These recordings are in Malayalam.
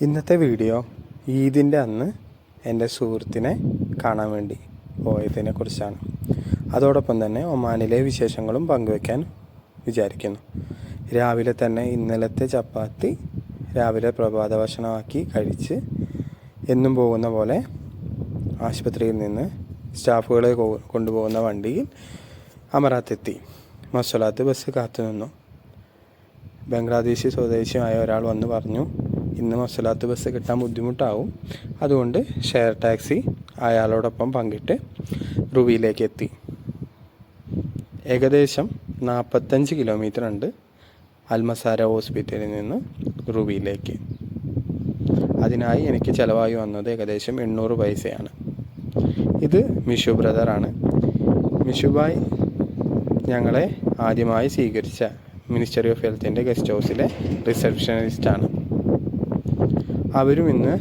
ഇന്നത്തെ വീഡിയോ ഈദിന്റെ അന്ന് എന്റെ സുഹൃത്തിനെ കാണാൻ വേണ്ടി പോയതിനെ കുറിച്ചാണ്. അതോടൊപ്പം തന്നെ ഒമാനിലെ വിശേഷങ്ങളും പങ്കുവെക്കാൻ വിചാരിക്കുന്നു. രാവിലെ തന്നെ ഇന്നലത്തെ ചപ്പാത്തി രാവിലെ പ്രഭാത ഭക്ഷണമാക്കി കഴിച്ച് എന്നും പോകുന്ന പോലെ ആശുപത്രിയിൽ നിന്ന് സ്റ്റാഫുകളെ കൊണ്ടുപോകുന്ന വണ്ടിയിൽ അമറാത്തെത്തി. മസലാത്ത് ബസ് കാത്തു നിന്നു ബംഗ്ലാദേശി സ്വദേശിയായ ഒരാൾ വന്ന് പറഞ്ഞു ഇന്ന് മസലാത്ത് ബസ് കിട്ടാൻ ബുദ്ധിമുട്ടാവും. അതുകൊണ്ട് ഷെയർ ടാക്സി അയാളോടൊപ്പം പങ്കിട്ട് റുവിയിലേക്ക് എത്തി. ഏകദേശം നാൽപ്പത്തഞ്ച് കിലോമീറ്റർ ഉണ്ട്. അൽമസാര ഹോസ്പിറ്റലിൽ നിന്ന് റുവിയിലേക്ക് അതിനായി എനിക്ക് ചിലവായി വന്നത് ഏകദേശം എണ്ണൂറ് പൈസയാണ്. ഇത് മിഷു ബ്രദറാണ് മിഷുബായ് ഞങ്ങളെ ആദ്യമായി സ്വീകരിച്ച മിനിസ്റ്ററി ഓഫ് ഹെൽത്തിന്റെ ഗസ്റ്റ് ഹൗസിലെ റിസപ്ഷനിസ്റ്റാണ് അവരും ഇന്ന്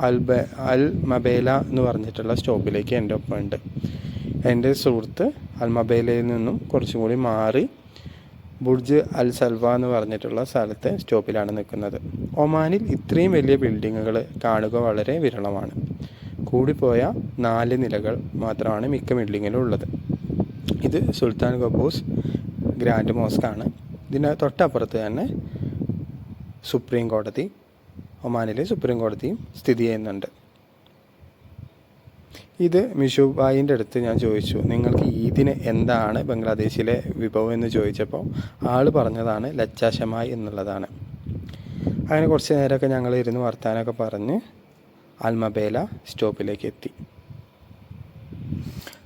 അൽബ അൽ മബേല എന്ന് പറഞ്ഞിട്ടുള്ള സ്റ്റോപ്പിലേക്ക് എന്റെ ഒപ്പം ഉണ്ട്. എന്റെ സുഹൃത്ത് അൽ മബേലയിൽ നിന്നും കുറച്ചും കൂടി മാറി ബുർജ് അൽ സൽവ എന്ന് പറഞ്ഞിട്ടുള്ള സ്ഥലത്തെ സ്റ്റോപ്പിലാണ് നിൽക്കുന്നത്. ഒമാനിൽ ഇത്രയും വലിയ ബിൽഡിങ്ങുകൾ കാണുക വളരെ വിരളമാണ്. കൂടിപ്പോയ നാല് നിലകൾ മാത്രമാണ് മിക്ക ബിൽഡിങ്ങിലും ഉള്ളത്. ഇത് സുൽത്താൻ കബൂസ് ഗ്രാൻഡ് മോസ്ക് ആണ് ഇതിന് തൊട്ടപ്പുറത്ത് തന്നെ സുപ്രീം കോടതി ഒമാനിലെ സുപ്രീം കോടതിയും സ്ഥിതി ചെയ്യുന്നുണ്ട്. ഇത് മിഷുബായിന്റെ അടുത്ത് ഞാൻ ചോദിച്ചു നിങ്ങൾക്ക് ഈദിന് എന്താണ് ബംഗ്ലാദേശിലെ വിഭവം? എന്ന് ചോദിച്ചപ്പോൾ ആൾ പറഞ്ഞതാണ് ലച്ചാശമായി എന്നുള്ളതാണ്. അങ്ങനെ കുറച്ച് നേരമൊക്കെ ഞങ്ങൾ ഇരുന്ന് വർത്താനമൊക്കെ പറഞ്ഞ് അൽമബേല സ്റ്റോപ്പിലേക്ക് എത്തി.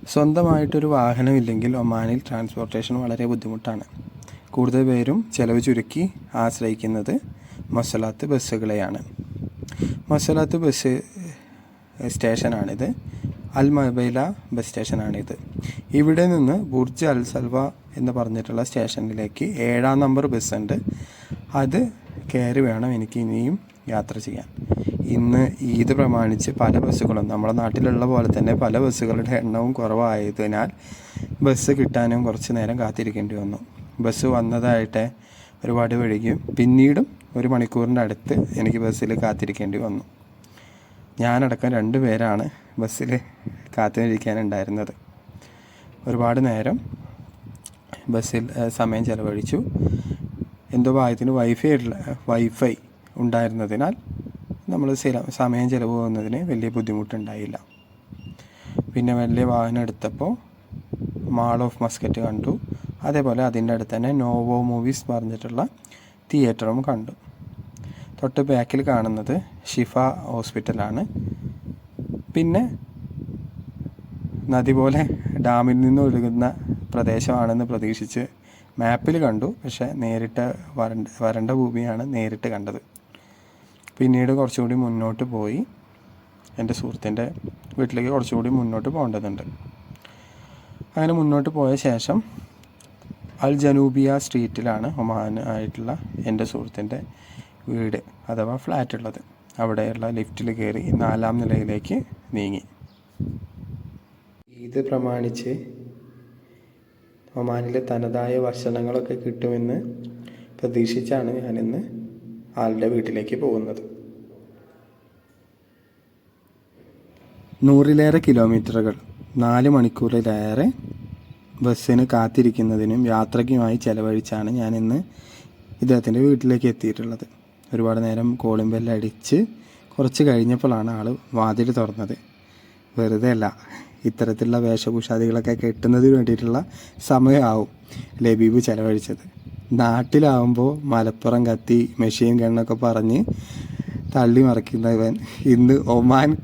സ്വന്തമായിട്ടൊരു വാഹനമില്ലെങ്കിൽ ഒമാനിൽ ട്രാൻസ്പോർട്ടേഷൻ വളരെ ബുദ്ധിമുട്ടാണ്. കൂടുതൽ പേരും ചിലവ് ചുരുക്കി ആശ്രയിക്കുന്നത് മൊസലാത്ത് ബസ്സുകളെയാണ്. മസലാത്ത് ബസ് സ്റ്റേഷനാണിത്. അൽ മബൈല ബസ് സ്റ്റേഷനാണിത്. ഇവിടെ നിന്ന് ബുർജ് അൽ സൽവ എന്ന് പറഞ്ഞിട്ടുള്ള സ്റ്റേഷനിലേക്ക് ഏഴാം നമ്പർ ബസ് ഉണ്ട് അത് കയറി വേണം എനിക്ക് ഇനിയും യാത്ര ചെയ്യാൻ. ഇന്ന് ഈദ് പ്രമാണിച്ച് പല ബസ്സുകളും നമ്മുടെ നാട്ടിലുള്ള പോലെ തന്നെ പല ബസ്സുകളുടെ എണ്ണവും കുറവായതിനാൽ ബസ് കിട്ടാനും കുറച്ച് നേരം കാത്തിരിക്കേണ്ടി വന്നു. ബസ് വന്നതായിട്ട് ഒരുപാട് വൈകിയും. പിന്നീടും ഒരു മണിക്കൂറിന്റെ അടുത്ത് എനിക്ക് ബസ്സിൽ കാത്തിരിക്കേണ്ടി വന്നു. ഞാനടക്കം രണ്ട് പേരാണ് ബസ്സിൽ കാത്തിരിക്കാനുണ്ടായിരുന്നത്. ഒരുപാട് നേരം ബസ്സിൽ സമയം ചെലവഴിച്ചു. എന്തോ ഭാഗ്യത്തിന് വൈഫൈ വൈഫൈ ഉണ്ടായിരുന്നതിനാൽ നമ്മൾ സമയം ചിലവ് പോകുന്നതിന് വലിയ ബുദ്ധിമുട്ടുണ്ടായില്ല. പിന്നെ വലിയ വാഹനം എടുത്തപ്പോൾ മാൾ ഓഫ് മസ്കറ്റ് കണ്ടു. അതേപോലെ അതിന്റെ അടുത്ത് തന്നെ നോവോ മൂവീസ് പറഞ്ഞിട്ടുള്ള തിയേറ്ററും കണ്ടു. തൊട്ട് ബാക്കിൽ കാണുന്നത് ഷിഫ ഹോസ്പിറ്റലാണ്. പിന്നെ നദി പോലെ ഡാമിൽ നിന്ന് ഒഴുകുന്ന പ്രദേശമാണെന്ന് പ്രതീക്ഷിച്ച് മാപ്പിൽ കണ്ടു. പക്ഷേ നേരിട്ട് വരണ്ട വരണ്ട ഭൂമിയാണ് നേരിട്ട് കണ്ടത്. പിന്നീട് കുറച്ചുകൂടി മുന്നോട്ട് പോയി എന്റെ സുഹൃത്തിന്റെ വീട്ടിലേക്ക് കുറച്ചുകൂടി മുന്നോട്ട് പോകേണ്ടതുണ്ട്. അങ്ങനെ മുന്നോട്ട് പോയ ശേഷം അൽ ജനൂബിയ സ്ട്രീറ്റിലാണ് ഒമാൻ ആയിട്ടുള്ള എന്റെ സുഹൃത്തിന്റെ വീട് അഥവാ ഫ്ലാറ്റ് ഉള്ളത്. അവിടെയുള്ള ലിഫ്റ്റിൽ കയറി നാലാം നിലയിലേക്ക് നീങ്ങി. ഇത് പ്രമാണിച്ച് ഒമാനിലെ തനതായ ഭക്ഷണങ്ങളൊക്കെ കിട്ടുമെന്ന് പ്രതീക്ഷിച്ചാണ് ഞാനിന്ന് ആളുടെ വീട്ടിലേക്ക് പോകുന്നത്. നൂറിലേറെ കിലോമീറ്ററുകൾ നാല് മണിക്കൂറിലേറെ ബസ്സിന് കാത്തിരിക്കുന്നതിനും യാത്രയ്ക്കുമായി ചെലവഴിച്ചാണ് ഞാൻ ഇന്ന് ഇദ്ദേഹത്തിന്റെ വീട്ടിലേക്ക് എത്തിയിട്ടുള്ളത്. ഒരുപാട് നേരം കോളിംഗ് ബെല്ലടിച്ച് കുറച്ച് കഴിഞ്ഞപ്പോഴാണ് ആൾ വാതിൽ തുറന്നത്. വെറുതെ അല്ല ഇത്തരത്തിലുള്ള വേഷഭൂഷാദികളൊക്കെ കെട്ടുന്നതിന് വേണ്ടിയിട്ടുള്ള സമയമാവും ലബീബ് ചിലവഴിച്ചത്. നാട്ടിലാവുമ്പോൾ മലപ്പുറം കത്തി മെഷീൻ ഗണ്ണൊക്കെ പറഞ്ഞ് തള്ളി മറിക്കുന്നവൻ ഇന്ന് ഒമാൻ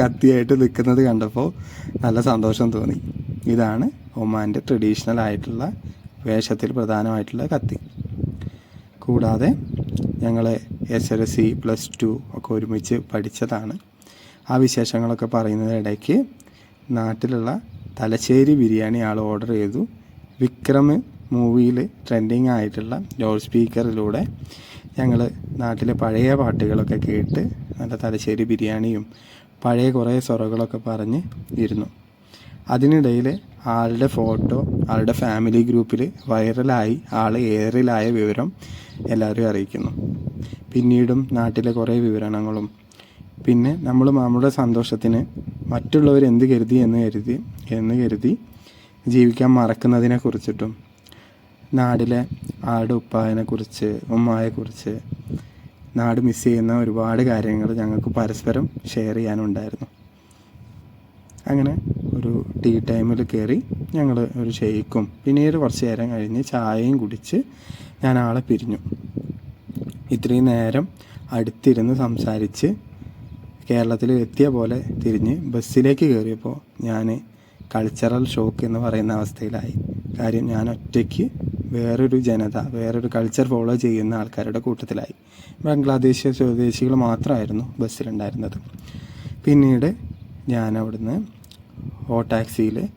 കത്തിയായിട്ട് നിൽക്കുന്നത് കണ്ടപ്പോൾ നല്ല സന്തോഷം തോന്നി. ഇതാണ് ഒമാന്റെ ട്രഡീഷണൽ ആയിട്ടുള്ള വേഷത്തിൽ പ്രധാനമായിട്ടുള്ള കത്തി. കൂടാതെ ഞങ്ങൾ S L C plus two ഒക്കെ ഒരുമിച്ച് പഠിച്ചതാണ്. ആ വിശേഷങ്ങളൊക്കെ പറയുന്നതിനിടയ്ക്ക് നാട്ടിലുള്ള തലശ്ശേരി ബിരിയാണി ആൾ ഓർഡർ ചെയ്തു. വിക്രം മൂവിയിൽ ട്രെൻഡിങ് ആയിട്ടുള്ള ലൗഡ് സ്പീക്കറിലൂടെ ഞങ്ങൾ നാട്ടിലെ പഴയ പാട്ടുകളൊക്കെ കേട്ട് നല്ല തലശ്ശേരി ബിരിയാണിയും പഴയ കുറേ സ്വറകളൊക്കെ പറഞ്ഞ് ഇരുന്നു. അതിനിടയിൽ ആളുടെ ഫോട്ടോ ആളുടെ ഫാമിലി ഗ്രൂപ്പിൽ വൈറലായി ആൾ എയറിലായ വിവരം എല്ലാവരെയും അറിയിക്കുന്നു. പിന്നീടും നാട്ടിലെ കുറേ വിവരണങ്ങളും. പിന്നെ നമ്മൾ നമ്മുടെ സന്തോഷത്തിന് മറ്റുള്ളവർ എന്ത് കരുതി എന്ന് കരുതി എന്ന് കരുതി ജീവിക്കാൻ മറക്കുന്നതിനെ കുറിച്ചിട്ടും നാടിലെ ആട് ഉപ്പായനെക്കുറിച്ച് ഉമ്മായെക്കുറിച്ച് നാട് മിസ് ചെയ്യുന്ന ഒരുപാട് കാര്യങ്ങൾ ഞങ്ങൾക്ക് പരസ്പരം ഷെയർ ചെയ്യാനുണ്ടായിരുന്നു. അങ്ങനെ ഒരു ടീ ടൈമിൽ കയറി ഞങ്ങൾ ഒരു ഷെയ്ക്കും പിന്നീട് കുറച്ച് നേരം കഴിഞ്ഞ് ചായയും കുടിച്ച് ഞാൻ ആളെ പിരിഞ്ഞു. ഇത്രയും നേരം അടുത്തിരുന്ന് സംസാരിച്ച് കേരളത്തിൽ എത്തിയ പോലെ തിരിഞ്ഞ് ബസ്സിലേക്ക് കയറിയപ്പോൾ ഞാൻ കൾച്ചറൽ ഷോക്ക് എന്ന് പറയുന്ന അവസ്ഥയിലായി. കാര്യം ഞാൻ ഒറ്റയ്ക്ക് വേറൊരു ജനത വേറൊരു കൾച്ചർ ഫോളോ ചെയ്യുന്ന ആൾക്കാരുടെ കൂട്ടത്തിലായി. ബംഗ്ലാദേശ് സ്വദേശികൾ മാത്രമായിരുന്നു ബസ്സിലുണ്ടായിരുന്നത്. പിന്നീട് ഞാൻ അവിടുന്ന് ഓ ടാക്സിയിൽ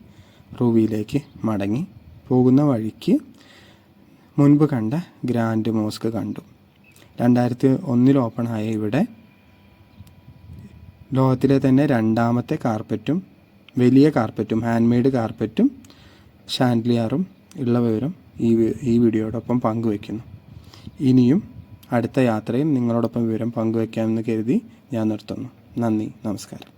റൂവിയിലേക്ക് മടങ്ങി. പോകുന്ന വഴിക്ക് മുൻപ് കണ്ട ഗ്രാൻഡ് മോസ്ക് കണ്ടു. രണ്ടായിരത്തി ഒന്നിൽ ആയ ഇവിടെ ലോകത്തിലെ തന്നെ രണ്ടാമത്തെ കാർപ്പറ്റും വലിയ കാർപ്പറ്റും ഹാൻഡ് മെയ്ഡ് കാർപ്പറ്റും ഷാൻഡ്ലിയാറും ഉള്ള വിവരം ഈ ഈ വീഡിയോടൊപ്പം പങ്കുവയ്ക്കുന്നു. ഇനിയും അടുത്ത യാത്രയും നിങ്ങളോടൊപ്പം വിവരം പങ്കുവയ്ക്കാമെന്ന് കരുതി ഞാൻ നിർത്തുന്നു. നന്ദി നമസ്കാരം.